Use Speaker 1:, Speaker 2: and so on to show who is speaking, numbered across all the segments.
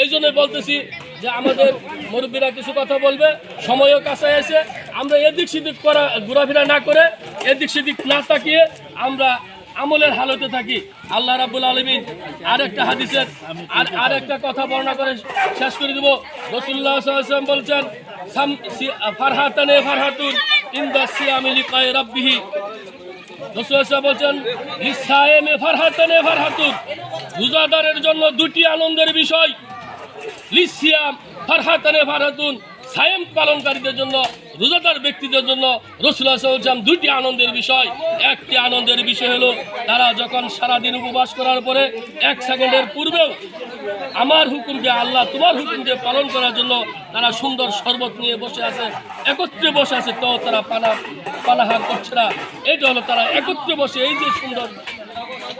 Speaker 1: এই জন্য বলতেছি যে আমাদের মুরব্বীরা কিছু কথা বলবে, সময়ও কাছে এসে আমরা এদিক সেদিক করা, ঘোরাফেরা না করে এদিক সেদিক না তাকিয়ে আমরা আমলের হালতে থাকি। আল্লাহ রাব্বুল আলমিন আর একটা হাদিসের আর আর একটা কথা বর্ণনা করে শেষ করে দেবো। রসুল্লাহ সাল্লাম বলছেন ফারহাতানে ফারহাতুন ইন্দা সিয়ামি লিকায়ে রাব্বিহি। বলছেন ফারহাতানে ফারহাতুন। রোজাদারের জন্য দুটি আনন্দের বিষয় লিসিয়াম ফারহাতানে ফারহাতুন, সায়েম পালনকারীদের জন্য, রোজাদার ব্যক্তিদের জন্য রসুল্লাহ বলছেন দুইটি আনন্দের বিষয়। একটি আনন্দের বিষয় হলো, তারা যখন সারাদিন উপবাস করার পরে এক সেকেন্ডের পূর্বেও আমার হুকুমকে আল্লাহ তোমার হুকুমকে পালন করার জন্য তারা সুন্দর শরবত নিয়ে বসে আছে, একত্রে বসে আছে, তো তারা পানা পানাহার করছে না। এইটা হলো তারা একত্রে বসে এই যে সুন্দর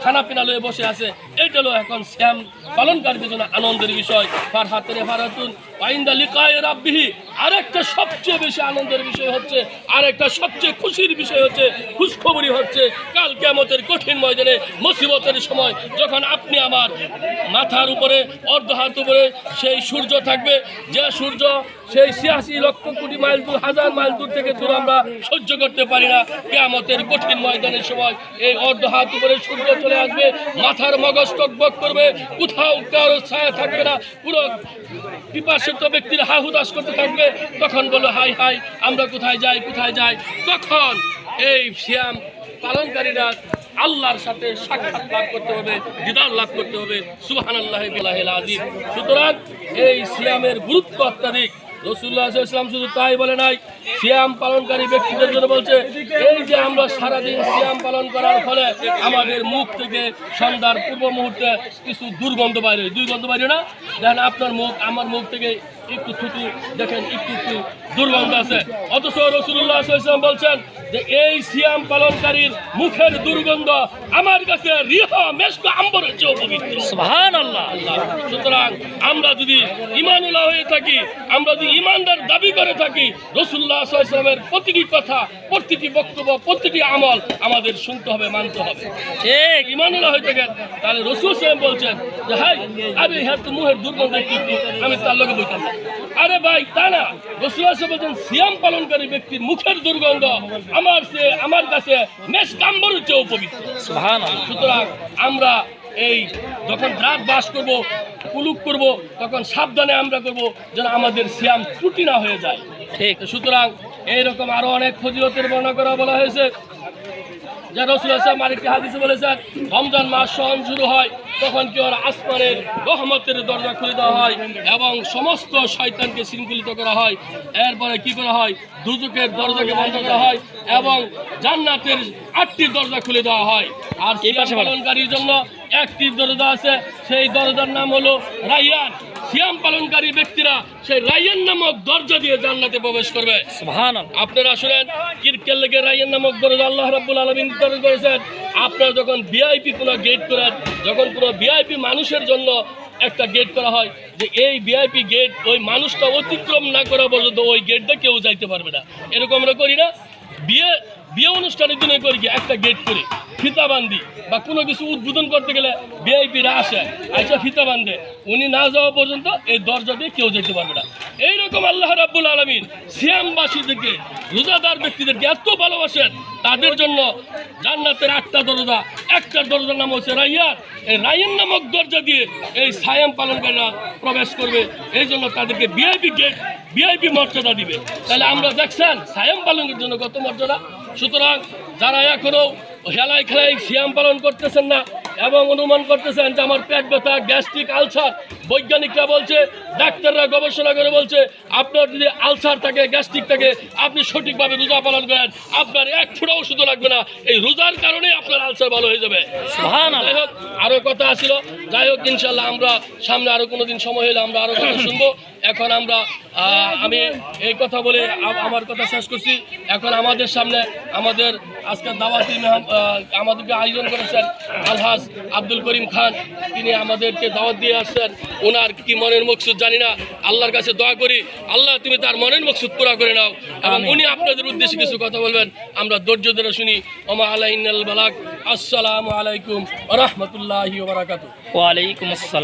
Speaker 1: খানা পিনা লয়ে বসে আছে। এইটা হলো এখন শ্যাম পালনকারীদের জন্য আনন্দের বিষয়। হাতের ফারাতুন পাইন্দা লিকায় রাব্বিহি, আরেকটা সবচেয়ে বেশি আনন্দের বিষয় হচ্ছে, আরেকটা সবচেয়ে খুশির বিষয় হচ্ছে খুশখবরি হচ্ছে, কাল কেমতের কঠিন ময়দানে, মুসিবতের সময়, যখন আপনি আমার মাথার উপরে অর্ধ হাত উপরে, সেই সূর্য থাকবে, যে সূর্য সেই ছিয়াশি লক্ষ কোটি মাইল দূর, হাজার মাইল দূর থেকে দূর আমরা সহ্য করতে পারি না। কেয়ামতের কঠিন ময়দানের সময়, এই অর্ধ হাত উপরে সূর্য চলে আসবে, মাথার মগজ টকবক করবে, কোথাও কারও ছায়া থাকবে না, পুরো পিপাসিত ব্যক্তির হাহুদাস করতে থাকবে, তখন বলো, হাই হাই, আমরা কোথায় যাই কোথায় যাই? তখন এই শ্যাম পালনকারীরা আল্লাহর সাথে সাক্ষাৎ লাভ করতে হবে, দিদার লাভ করতে হবে। সুহান আল্লাহ আজিম সুতরাং এই সিয়ামের গুরুত্ব অত্যাধিক। রসুল্লাহ ইসলাম শুধু তাই বলে নাই সিয়াম পালনকারী ব্যক্তিদের জন্য বলছে, এই যে আমরা সারাদিন সিয়াম পালন করার ফলে আমাদের মুখ থেকে সন্ধ্যার পূর্ব মুহূর্তে কিছু দুর্গন্ধ বাইরে দুর্গন্ধ বাইরে না? দেখেন আপনার মুখ, আমার মুখ থেকে একটু থুতু, দেখেন একটু একটু দুর্গন্ধ আছে। অথচ রসুল্লাহ বলছেন যে এই সিয়াম পালনকারীর মুখের দুর্গন্ধ আমার কাছে রিহ মেশক আম্বরের চেয়েও পবিত্র।
Speaker 2: সুবহান আল্লাহ
Speaker 1: আল্লাহ। সুতরাং আমরা যদি ইমানুল্লাহ হয়ে থাকি আমরা যদি ইমানদার দাবি করে থাকি রসুল্লাহ ইসলামের প্রতিটি কথা প্রতিটি বক্তব্য প্রতিটি আমল আমাদের শুনতে হবে মানতে হবে।
Speaker 2: ঠিক।
Speaker 1: ইমানুল্লাহ হয়ে থাকেন তাহলে রসুল সাহেব বলছেন যে হাই আরে হ্যাঁ তো মুহের দুর্গন্ধ একটু, আমি তার লোকে বইতাম। না আরে ভাই তা না। রসুল সাহেব বলছেন সিয়াম পালনকারী ব্যক্তির মুখের দুর্গন্ধ আমার আমার কাছে মেষ কাম্বর চেয়েও পবিত্র সুতরাং আমরা এই যখন রাত বাস করব কুলুক করব তখন সাবধানে আমরা করব যেন আমাদের শ্যাম ত্রুটি না হয়ে যায়।
Speaker 2: ঠিক।
Speaker 1: সুতরাং এইরকম আরও অনেক ফজিলতের বর্ণনা করা বলা হয়েছে। যা রসুল হাদিসে বলেছেন রমজান মাস সহন শুরু হয় তখন কি ওর আসমানের রহমতের দরজা খুলে দেওয়া হয় এবং সমস্ত শয়তানকে শৃঙ্খলিত করা হয়। এরপরে কি করা হয়? দুজকের দরজাকে বন্ধ করা হয় এবং জান্নাতের আটটি দরজা খুলে দেওয়া হয়। আর
Speaker 2: এই পাশে
Speaker 1: পালনকারীর জন্য একটি দরজা আছে সেই দরজার নাম হলো রাইয়ান। সিয়াম পালনকারী ব্যক্তিরা সেই রাইয়ান নামক দরজা দিয়ে জান্নাতে প্রবেশ করবে। আপনারা শুনেন কিরকেল লেগে রাইয়ান নামক দরজা আল্লাহ রাব্বুল আলামিন তৈরি করেছেন। আপনারা যখন ভিআইপি কোনো গেট করেন যখন কোনো ভিআইপি মানুষের জন্য একটা গেট করা হয় যে এই ভিআইপি গেট ওই মানুষটা অতিক্রম না করা পর্যন্ত ওই গেটটা কেউ যাইতে পারবে না। এরকম আমরা করি না। বিয়ে বিয়ে অনুষ্ঠানের দিনে করি কি একটা গেট করে ফিতা বান্ধি বা কোনো কিছু উদ্বোধন করতে গেলে ভিআইপিরা আসে আচ্ছা ফিতা বান্ধে। উনি না যাওয়া পর্যন্ত এই দরজা দিয়ে কেউ যেতে পারবে না। এইরকম আল্লাহ রাব্বুল আলমিন সিয়ামবাসীদেরকে রোজাদার ব্যক্তিদেরকে এত ভালোবাসেন, তাদের জন্য জান্নাতের আটটা দরজা একটা দরজার নাম হচ্ছে রাইয়ার এই রাইয়ান নামক দরজা দিয়ে এই সায়াম পালনকারীরা প্রবেশ করবে। এই জন্য তাদেরকে বিআইপি গেট বিআইপি মর্যাদা দিবে। তাহলে আমরা দেখছেন, সায়াম পালনের জন্য কত মর্যাদা? সুতরাং যারা এখনও হেলায় খেলায় সিয়াম পালন করতেছেন না এবং অনুমান করতেছেন যে আমার পেট ব্যথা গ্যাস্ট্রিক আলসার। বৈজ্ঞানিকরা বলছে ডাক্তাররা গবেষণা করে বলছে আপনার যদি আলসার থাকে গ্যাস্ট্রিক থাকে আপনি সঠিকভাবে রোজা পালন করেন। আপনার এক ফোঁটা ওষুধ লাগবে না। এই রোজার কারণে আপনার আলসার ভালো হয়ে যাবে। যাই হোক আরও কথা আসছিল যাই হোক ইনশাল্লাহ আমরা সামনে আরও কোনোদিন সময় হলে আমরা আরও কথা শুনব। এখন আমরা আমি এই কথা বলে আমার কথা শেষ করছি। এখন আমাদের সামনে আমাদের আজকের দাওয়াতি আমাদেরকে আয়োজন করেছেন আলহাজ আব্দুল করিম খান। তিনি আমাদেরকে দাওয়াত দিয়ে আসছেন। ওনার কি মনের মকসুদ জানি না। আল্লাহর কাছে দোয়া করি। আল্লাহ তুমি তার মনের মকসুদ পুরা করে নাও এবং উনি আপনাদের উদ্দেশ্যে কিছু কথা বলবেন। আমরা ধৈর্য ধরে শুনি। ওমা আলাইনাল বালাক আসসালামু আলাইকুম রহমতুল্লাহি ওবরাকাতু
Speaker 2: ওয়ালাইকুম আসসালাম।